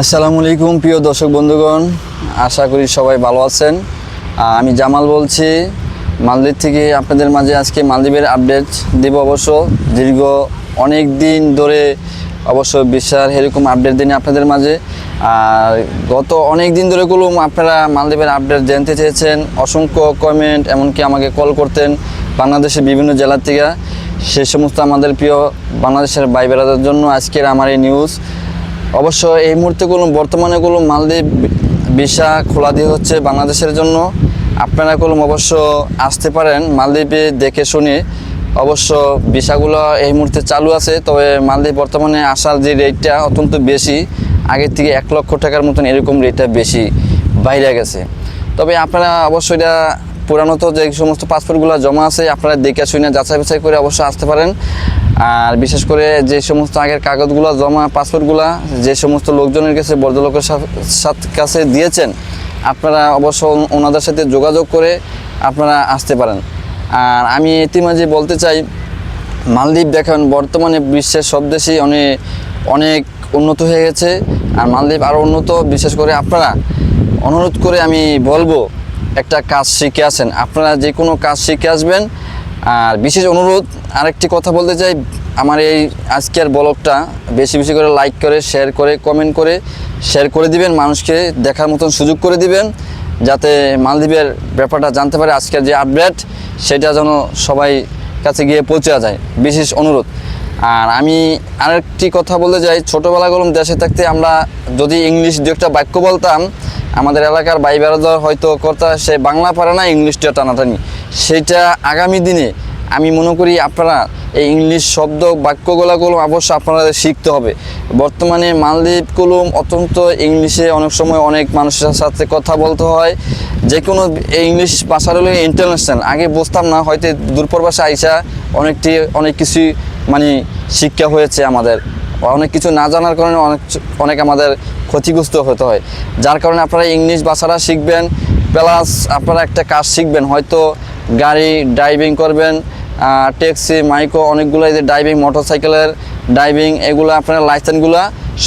আসসালামু আলাইকুম, প্রিয় দর্শক বন্ধুগণ। আশা করি সবাই ভালো আছেন। আমি জামাল বলছি। মালদ্বীপ থেকে আপনাদের মাঝে আজকে মালদ্বীপের আপডেট দেব অবশ্য। দীর্ঘ অনেক দিন ধরে অবশ্য বিশ্বের এরকম আপডেট দিন আপনাদের মাঝে। আর গত অনেক দিন ধরে গুলো আপনারা মালদ্বীপের আপডেট জানতে চেয়েছেন। অসংখ্য কমেন্ট এমনকি আমাকে কল করতেন বাংলাদেশের বিভিন্ন জেলার থেকে। সে সমস্ত আমাদের প্রিয় বাংলাদেশের বাইবেরাদের জন্য আজকের আমার এই নিউজ অবশ্য এই মুহূর্তে কোনো বর্তমানে কোনো মালদ্বীপ ভিসা খোলা দিয়ে হচ্ছে বাংলাদেশের জন্য। আপনারা কোনো অবশ্য আসতে পারেন, মালদ্বীপে দেখে শুনে। অবশ্য ভিসাগুলো এই মুহূর্তে চালু আছে, তবে মালদ্বীপ বর্তমানে আসার যে রেটটা অত্যন্ত বেশি, আগের থেকে এক লক্ষ টাকার মতন এরকম রেটটা বেশি বাইরে গেছে। তবে আপনারা অবশ্যই এটা পুরানো যে সমস্ত পাসপোর্টগুলো জমা আছে, আপনারা দেখে শুনে যাচাই বাছাই করে অবশ্যই আসতে পারেন। আর বিশেষ করে যে সমস্ত আগের কাগজগুলো জমা পাসপোর্টগুলো, যে সমস্ত লোকজনের কাছে সা- সাথ- কাছে দিয়েছেন, আপনারা অবশ্য ওনাদের সাথে যোগাযোগ করে আপনারা আসতে পারেন। আর আমি ইতিমাঝে বলতে চাই, মালদ্বীপ দেখেন, বর্তমানে বিশ্বের সব দেশেই অনেক অনেক উন্নত হয়ে গেছে। আর মালদ্বীপ আরও উন্নত, বিশেষ করে আপনারা, অনুরোধ করে আমি বলব একটা কাজ শিখে আসেন। আপনারা যে কোনো কাজ শিখে আসবেন। আর বিশেষ অনুরোধ, আরেকটি কথা বলতে চাই, আমার এই আজকের ব্লগটা বেশি বেশি করে লাইক করে শেয়ার করে কমেন্ট করে শেয়ার করে দিবেন, মানুষকে দেখার মতন সুযোগ করে দিবেন, যাতে মালদ্বীপের ব্যাপারটা জানতে পারে আজকের যে আপডেট সেটা যেন সবাই কাছে গিয়ে পৌঁছে যায়। বিশেষ অনুরোধ। আর আমি আরেকটি কথা বলতে চাই ছোটোবেলা গরম দেশে থাকতে আমরা যদি ইংলিশ দু একটা বাক্য বলতাম আমাদের এলাকার ভাই বেড়াদার হয়তো কর্তা, সে বাংলা পারে না, ইংলিশটা টানাটানি। সেটা আগামী দিনে আমি মনে করি আপনারা এই ইংলিশ শব্দ বাক্যগুলোগুলো অবশ্য আপনাদের শিখতে হবে। বর্তমানে মালদ্বীপ কলম অত্যন্ত ইংলিশে অনেক সময় অনেক মানুষের সাথে কথা বলতে হয়। যে কোনো এই ইংলিশ ভাষার হলো ইন্টারন্যাশনাল। আগে বুঝতাম না, হয়তো দূরপর ভাষা আইসা অনেকটি, অনেক কিছুই মানে শিক্ষা হয়েছে আমাদের। অনেক কিছু না জানার কারণে অনেক অনেক আমাদের ক্ষতিগ্রস্ত হতে হয়। যার কারণে আপনারা ইংলিশ ভাষাটা শিখবেন, প্লাস আপনারা একটা কাজ শিখবেন। হয়তো গাড়ি ড্রাইভিং করবেন ট্যাক্সি মাইকো অনেকগুলো এই যে ড্রাইভিং মোটরসাইকেলের ড্রাইভিং এগুলো আপনারা লাইসেন্সগুলো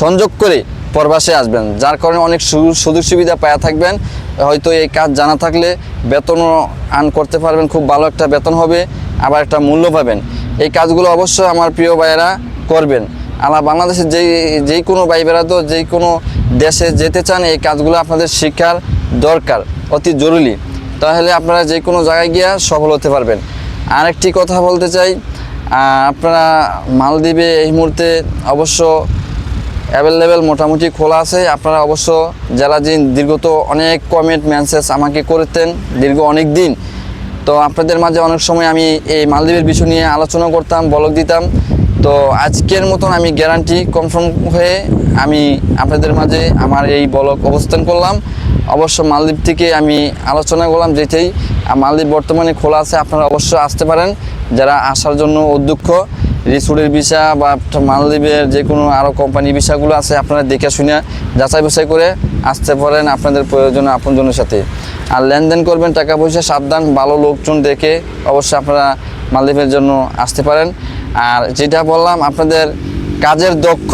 সংযোগ করে পরবাসে আসবেন। যার কারণে অনেক সুযোগ সুবিধা পাওয়া থাকবেন। হয়তো এই কাজ জানা থাকলে বেতনও আর্ন করতে পারবেন, খুব ভালো একটা বেতন হবে, আবার একটা মূল্য পাবেন। এই কাজগুলো অবশ্যই আমার প্রিয় ভাইয়েরা করবেন। আমার বাংলাদেশের যেই যেই কোনো ভাই বেড়াতো যেই কোনো দেশে যেতে চান, এই কাজগুলো আপনাদের শিক্ষার দরকার, অতি জরুরি। তাহলে আপনারা যে কোনো জায়গায় গিয়ে সফল হতে পারবেন। আরেকটি কথা বলতে চাই আপনারা মালদ্বীপে এই মুহূর্তে অবশ্য অ্যাভেলেবেল মোটামুটি খোলা আছে। আপনারা অবশ্য যারা যে দীর্ঘত অনেক কমেন্ট মেসেজ আমাকে করতেন দীর্ঘ অনেক দিন, তো আপনাদের মাঝে অনেক সময় আমি এই মালদ্বীপের বিষয় নিয়ে আলোচনা করতাম, বলক দিতাম। তো আজকের মতন আমি গ্যারান্টি কনফার্ম হয়ে আমি আপনাদের মাঝে আমার এই বলক অবস্থান করলাম। অবশ্য মালদ্বীপ থেকে আমি আলোচনা করলাম যেটাই মালদ্বীপ বর্তমানে খোলা আছে, আপনারা অবশ্য আসতে পারেন। যারা আসার জন্য অধ্যক্ষ রিসোর্টের ভিসা বা মালদ্বীপের যে কোনো আরও কোম্পানি ভিসাগুলো আছে, আপনারা দেখে শুনে যাচাই বাছাই করে আসতে পারেন আপনাদের প্রয়োজনে আপনজনের সাথে। আর লেনদেন করবেন টাকা পয়সা, সাবধান, ভালো লোকজন দেখে অবশ্যই আপনারা মালদ্বীপের জন্য আসতে পারেন। আর যেটা বললাম, আপনাদের কাজের দক্ষ,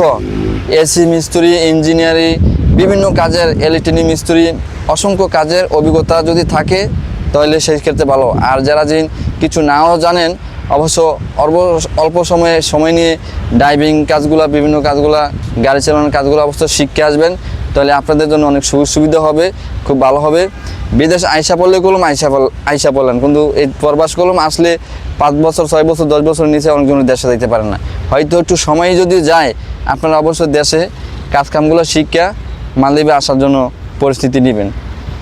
এসি মিস্ত্রি, ইঞ্জিনিয়ারিং, বিভিন্ন কাজের ইলেকট্রনিক মিস্ত্রি, অসংখ্য কাজের অভিজ্ঞতা যদি থাকে, তাহলে সেই ক্ষেত্রে ভালো। আর যারা যে কিছু নাও জানেন, অবশ্য অল্প অল্প সময়ে, সময় নিয়ে ড্রাইভিং কাজগুলো, বিভিন্ন কাজগুলা, গাড়ি চালানোর কাজগুলো অবশ্য শিখে আসবেন। তাহলে আপনাদের জন্য অনেক সুযোগ সুবিধা হবে, খুব ভালো হবে। বিদেশ আইসা পড়লে কলম আইসা পড়- আইসা পড়লেন, কিন্তু এই প্রবাস কলম আসলে পাঁচ বছর, ছয় বছর, দশ বছর নিচে অনেকজন দেশে যেতে পারেন না। হয়তো একটু সময় যদি যায়, আপনারা অবশ্যই দেশে কাজকামগুলো শিক্ষা মালদ্বীপে আসার জন্য পরিস্থিতি নেবেন।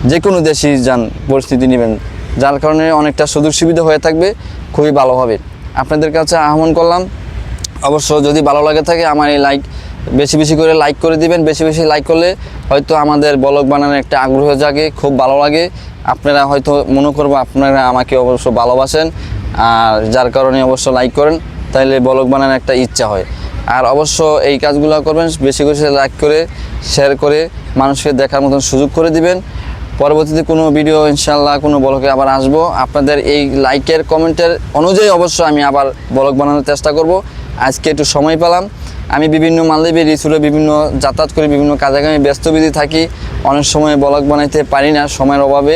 যে কোনো দেশেই যান, পরিস্থিতি নেবেন। যার কারণে অনেকটা সুযোগ সুবিধা হয়ে থাকবে, খুবই ভালো হবে। আপনাদের কাছে আহ্বান করলাম, অবশ্য যদি ভালো লাগে থাকে, আমার এই লাইক বেশি বেশি করে লাইক করে দিবেন, বেশি বেশি লাইক করলে হয়তো আমাদের ব্লগ বানানোর একটা আগ্রহ জাগে, খুব ভালো লাগে। আপনারা হয়তো মনে করব আপনারা আমাকে অবশ্য ভালোবাসেন, আর যার কারণে অবশ্য লাইক করেন তাহলে ব্লগ বানানোর একটা ইচ্ছা হয়। আর অবশ্য এই কাজগুলো করবেন, বেশি বেশি লাইক করে শেয়ার করে মানুষকে দেখার মতন সুযোগ করে দিবেন। পরবর্তীতে কোনো ভিডিও ইনশাল্লাহ কোনো ব্লগে আবার আসব। আপনাদের এই লাইকের কমেন্টের অনুযায়ী অবশ্য আমি আবার ব্লগ বানানোর চেষ্টা করব। আজকে একটু সময় পেলাম। আমি বিভিন্ন মালদ্বীপে রিসুরে বিভিন্ন যাতায়াত করি বিভিন্ন কাজে কামে ব্যস্ত বিধি থাকি। অনেক সময় ব্লগ বানাইতে পারি না সময়ের অভাবে।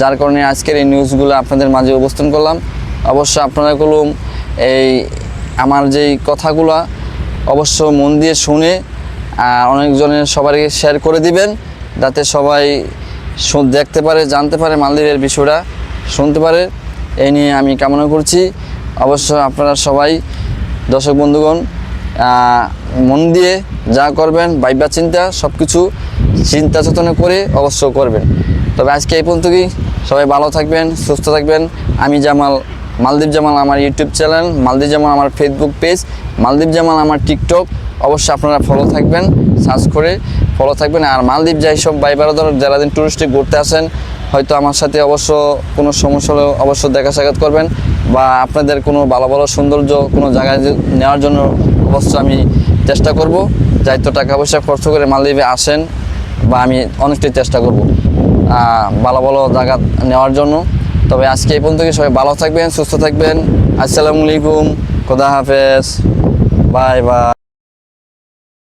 যার কারণে আজকের এই নিউজগুলো আপনাদের মাঝে উপস্থান করলাম। অবশ্য আপনারা কলম এই আমার যেই কথাগুলো, অবশ্য মন দিয়ে শুনে আর অনেকজনের সবারই শেয়ার করে দিবেন। যাতে সবাই দেখতে পারে, জানতে পারে মালদ্বীপের বিষয়টা, শুনতে পারে। এই নিয়ে আমি কামনা করছি। অবশ্য আপনারা সবাই দর্শক বন্ধুগণ মন দিয়ে যা করবেন বাইবা চিন্তা সব কিছু চিন্তা চেতনা করে অবশ্য করবেন। তবে আজকে এই পর্যন্তই। সবাই ভালো থাকবেন, সুস্থ থাকবেন। আমি জামাল, মালদ্বীপ জামাল আমার ইউটিউব চ্যানেল মালদ্বীপ জামাল আমার ফেসবুক পেজ মালদ্বীপ জামাল আমার টিকটক অবশ্যই আপনারা ফলো থাকবেন সার্চ করে ফলো থাকবেন। আর মালদ্বীপ যাই সব বাইবার বেড়াদার যারা দিন টুরিস্টে ঘুরতে আসেন হয়তো আমার সাথে অবশ্য কোনো সমস্যা হলে অবশ্য দেখা সাক্ষাৎ করবেন বা আপনাদের কোনো ভালো ভালো সৌন্দর্য কোনো জায়গায় নেওয়ার জন্য অবশ্য আমি চেষ্টা করব। যাই তো টাকা পয়সা খরচ করে মালদ্বীপে আসেন বা আমি অনেকটাই চেষ্টা করব ভালো ভালো জায়গা নেওয়ার জন্য। তবে আজকে এই পর্যন্ত সবাই ভালো থাকবেন, সুস্থ থাকবেন। আসসালামু আলাইকুম, খোদা হাফেজ। Bye bye.